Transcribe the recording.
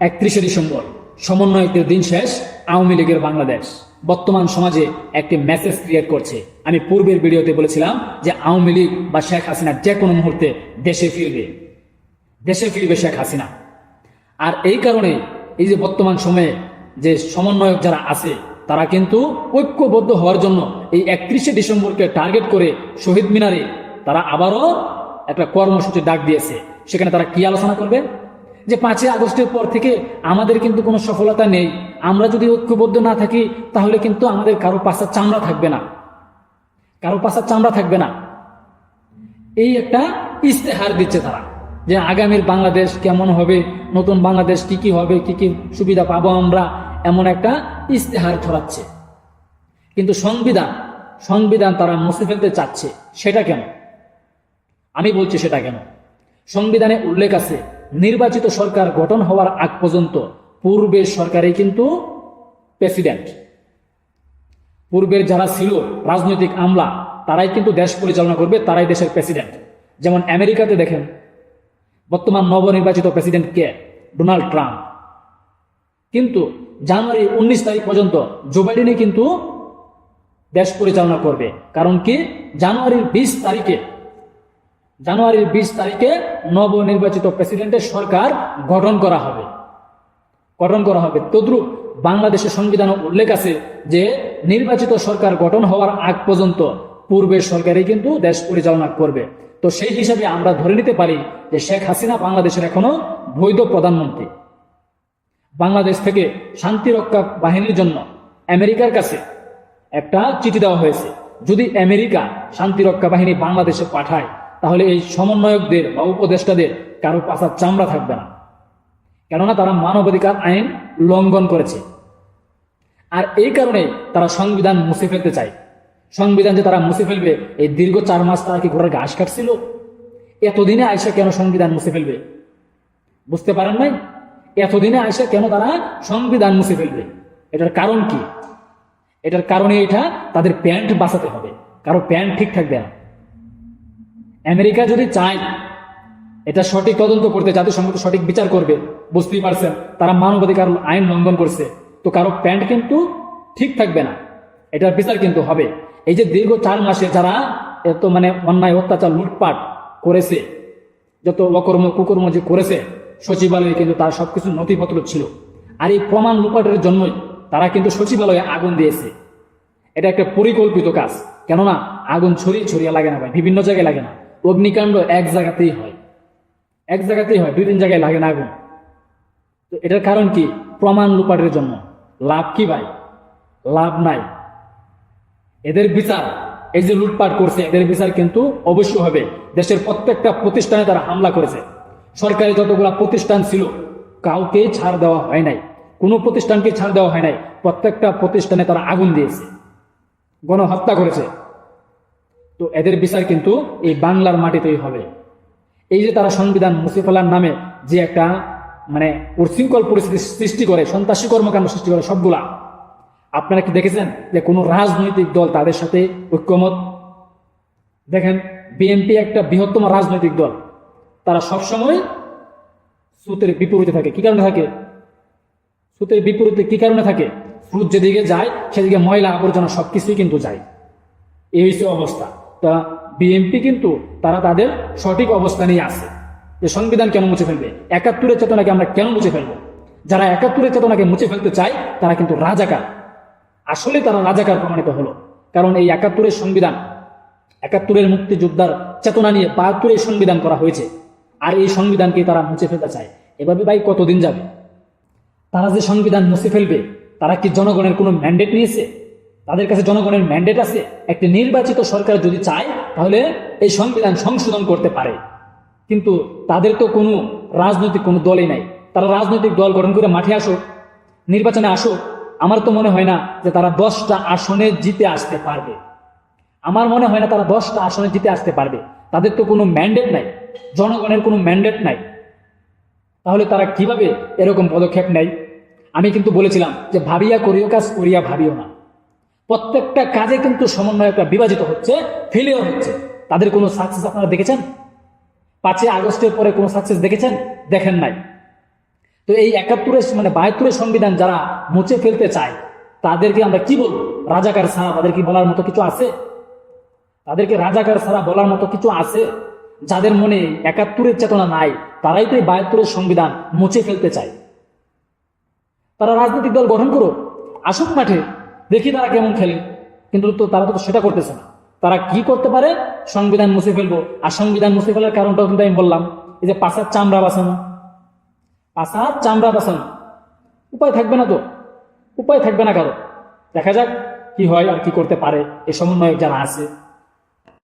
একত্রিশে ডিসেম্বর সমন্বয়কের দিন শেষ, আওয়ামী লীগের বাংলাদেশ। বর্তমান সমাজে একটি মেসেজ ক্রিয়েট করছে। আমি পূর্বের ভিডিওতে বলেছিলাম যে আওয়ামী লীগ বা শেখ হাসিনা যে কোনো মুহূর্তে দেশে ফিরবে। দেশে ফিরবে শেখ হাসিনা। আর এই কারণে এই যে বর্তমান সময়ে যে সমন্বয়ক যারা আছে, তারা কিন্তু ঐক্যবদ্ধ হওয়ার জন্য এই একত্রিশে ডিসেম্বরকে টার্গেট করে শহীদ মিনারে তারা আবারও একটা কর্মসূচি ডাক দিয়েছে। সেখানে তারা কি আলোচনা করবে? যে পাঁচই আগস্টের পর থেকে আমাদের কিন্তু কোনো সফলতা নেই। আমরা যদি ঐক্যবদ্ধ না থাকি, তাহলে কিন্তু আমাদের কারও পাশার চামড়া থাকবে না। কারও পাশার চামড়া থাকবে না। এই একটা ইস্তেহার দিচ্ছে তারা যে আগামীর বাংলাদেশ কেমন হবে, নতুন বাংলাদেশ কি কি হবে, কি কি সুবিধা পাবো আমরা, এমন একটা ইস্তেহার ছড়াচ্ছে। কিন্তু সংবিধান সংবিধান তারা মুছে ফেলতে চাচ্ছে, সেটা কেন? আমি বলছি সেটা কেন? সংবিধানে উল্লেখ আছে নির্বাচিত সরকার গঠন হওয়ার আগ পর্যন্ত পূর্বের সরকারই কিন্তু প্রেসিডেন্ট। পূর্বের যারা ছিল রাজনৈতিক আমলা, তারাই কিন্তু দেশ পরিচালনা করবে, তারাই দেশের প্রেসিডেন্ট। যেমন আমেরিকাতে দেখেন, বর্তমান নবনির্বাচিত প্রেসিডেন্ট কে? Donald Trump. কিন্তু জানুয়ারি উনিশ তারিখ পর্যন্ত জো বাইডেনই কিন্তু দেশ পরিচালনা করবে। কারণ কি? জানুয়ারির বিশ তারিখে জানুয়ারির বিশ তারিখে নবনির্বাচিত প্রেসিডেন্টের সরকার গঠন করা হবে। গঠন করা হবে। তদ্রুপ বাংলাদেশের সংবিধানে উল্লেখ আছে যে, নির্বাচিত সরকার গঠন হওয়ার আগ পর্যন্ত পূর্বের সরকারই কিন্তু দেশ পরিচালনা করবে। তো সেই হিসাবে আমরা ধরে নিতে পারি যে, শেখ হাসিনা বাংলাদেশের এখনও বৈধ প্রধানমন্ত্রী। বাংলাদেশ থেকে শান্তিরক্ষা বাহিনীর জন্য আমেরিকার কাছে একটা চিঠি দেওয়া হয়েছে। যদি আমেরিকা শান্তিরক্ষা বাহিনী বাংলাদেশে পাঠায় তাহলে এই সমন্বয়কদের বা উপদেষ্টাদের কারও পাশার চামড়া থাকবে না। কেননা তারা মানবাধিকার আইন লঙ্ঘন করেছে। আর এই কারণে তারা সংবিধান মুছে ফেলতে চায়। সংবিধান যে তারা মুছে ফেলবে, এই দীর্ঘ চার মাস তারা কি ঘোড়ার ঘাস কাটছিল? এতদিনে আয়সা কেন সংবিধান মুছে ফেলবে? বুঝতে পারেন নাই? এতদিনে আয়সা কেন তারা সংবিধান মুছে ফেলবে? এটার কারণ কি? এটার কারণে এটা তাদের প্যান্ট বাঁচাতে হবে। কারও প্যান্ট ঠিক থাকবে না। আমেরিকা যদি চায়, এটা সঠিক তদন্ত করতে, জাতিসংঘ সঠিক বিচার করবে, বুঝতেই পারছেন, তারা মানবাধিকার আইন লঙ্ঘন করছে, তো কারও প্যান্ট কিন্তু ঠিক থাকবে না, এটার বিচার কিন্তু হবে। এই যে দীর্ঘ চার মাসে যারা এত মানে অন্যায়, অত্যাচার, লুটপাট করেছে, যত অকর্ম, কুকর্ম যে করেছে, সচিবালয়ে কিন্তু তার সবকিছু নথিপত্র ছিল, আর এই প্রমাণ লুটপাটের জন্যই তারা কিন্তু সচিবালয়ে আগুন দিয়েছে। এটা একটা পরিকল্পিত কাজ, কেননা আগুন ছড়িয়ে ছড়িয়ে লাগে না ভাই, বিভিন্ন জায়গায় লাগে না। অগ্নিকাণ্ড এক জায়গাতেই হয়। এক জায়গাতেই হয় দুই তিন জায়গায় লাগে না আগুন। তো এটার কারণ কি? প্রমাণ লুপাটের জন্য। লাভ কি ভাই? লাভ নাই। এদের বিচার, এই যে লুটপাট করছে, এদের বিচার কিন্তু অবশ্যই হবে। দেশের প্রত্যেকটা প্রতিষ্ঠানে তারা হামলা করেছে। সরকারি যতগুলা প্রতিষ্ঠান ছিল, কাউকে ছাড় দেওয়া হয় নাই। কোনো প্রতিষ্ঠানকে ছাড় দেওয়া হয় নাই। প্রত্যেকটা প্রতিষ্ঠানে তারা আগুন দিয়েছে। গণহত্যা করেছে। তো এদের বিচার কিন্তু এই বাংলার মাটিতেই হবে। এই যে তারা সংবিধান মুছে ফেলার নামে যে একটা মানে উশৃঙ্খল পরিস্থিতি সৃষ্টি করে, সন্ত্রাসী কর্মকাণ্ড সৃষ্টি করে সবগুলা, আপনারা কি দেখেছেন যে কোনো রাজনৈতিক দল তাদের সাথে ঐক্যমত? দেখেন, বিএনপি একটা বৃহত্তম রাজনৈতিক দল। তারা সবসময় সুতের বিপরীতে থাকে। কি কারণে থাকে? সুতের বিপরীতে কি কারণে থাকে? সুদ যেদিকে যায়, সেদিকে ময়লা আবর্জনা সবকিছুই কিন্তু যায়। এই হচ্ছে অবস্থা। তা বিএনপি কিন্তু তারা তাদের সঠিক অবস্থানেই আছে। যে সংবিধান কেন মুছে ফেলবে? একাত্তরের চেতনাকে আমরা কেন মুছে ফেলব? যারা একাত্তরের চেতনাকে মুছে ফেলতে চায়, তারা কিন্তু রাজাকার। আসলে তারা রাজাকার প্রমাণিত হলো। কারণ এই একাত্তরের সংবিধান, একাত্তরের মুক্তিযোদ্ধার চেতনা নিয়ে বাহাত্তরের সংবিধান করা হয়েছে। আর এই সংবিধানকে তারা মুছে ফেলতে চায়। এভাবে ভাই কতদিন যাবে? তারা যে সংবিধান মুছে ফেলবে, তারা কি জনগণের কোনো ম্যান্ডেট নিয়েছে? তাদের কাছে জনগণের ম্যান্ডেট আছে, একটি নির্বাচিত সরকার যদি চায়, তাহলে এই সংবিধান সংশোধন করতে পারে। কিন্তু তাদের তো কোনো রাজনৈতিক কোনো দলই নাই। তারা রাজনৈতিক দল গঠন করে মাঠে আসুক, নির্বাচনে আসুক, আমার তো মনে হয় না যে তারা দশটা আসনে জিতে আসতে পারবে। আমার মনে হয় না তারা দশটা আসনে জিতে আসতে পারবে। তাদের তো কোনো ম্যান্ডেট নাই, জনগণের কোনো ম্যান্ডেট নাই। তাহলে তারা কীভাবে এরকম পদক্ষেপ নেয়? আমি কিন্তু বলেছিলাম যে ভাবিয়া করিও কাজ, করিয়া ভাবিও না। প্রত্যেকটা কাজে কিন্তু সমন্বয়করা বিভাজিত হচ্ছে ফেলিওর হচ্ছে। তাদের কোনো সাকসেস আপনারা দেখেছেন? পাঁচই আগস্টের পরে কোনো সাকসেস দেখেছেন? দেখেন নাই। তো এই একাত্তরের মানে বাহাত্তরের সংবিধান যারা মুছে ফেলতে চায়, তাদেরকে আমরা কি বলব? রাজাকার ছাড়া তাদের কি বলার মতো কিছু আছে? তাদেরকে রাজাকার ছাড়া বলার মতো কিছু আছে? যাদের মনে একাত্তরের চেতনা নাই, তারাই তো এই বাহাত্তরের সংবিধান মুছে ফেলতে চায়। তারা রাজনৈতিক দল গঠন করো আসুক মাঠে দেখি তারা কেমন খেলে। কিন্তু তো তারা তো সেটা করতেছে না। তারা কি করতে পারে? সংবিধান মুছে ফেলব। আর সংবিধান মুছে ফেলার কারণটাও কিন্তু আমি বললাম। এই যে পাশার চামড়া বাঁচানো। পাশার চামড়া বাঁচানো। উপায় থাকবে না তো। উপায় থাকবে না কারও। দেখা যাক কি হয় আর কি করতে পারে। এ সমন্বয়ক যারা আছে।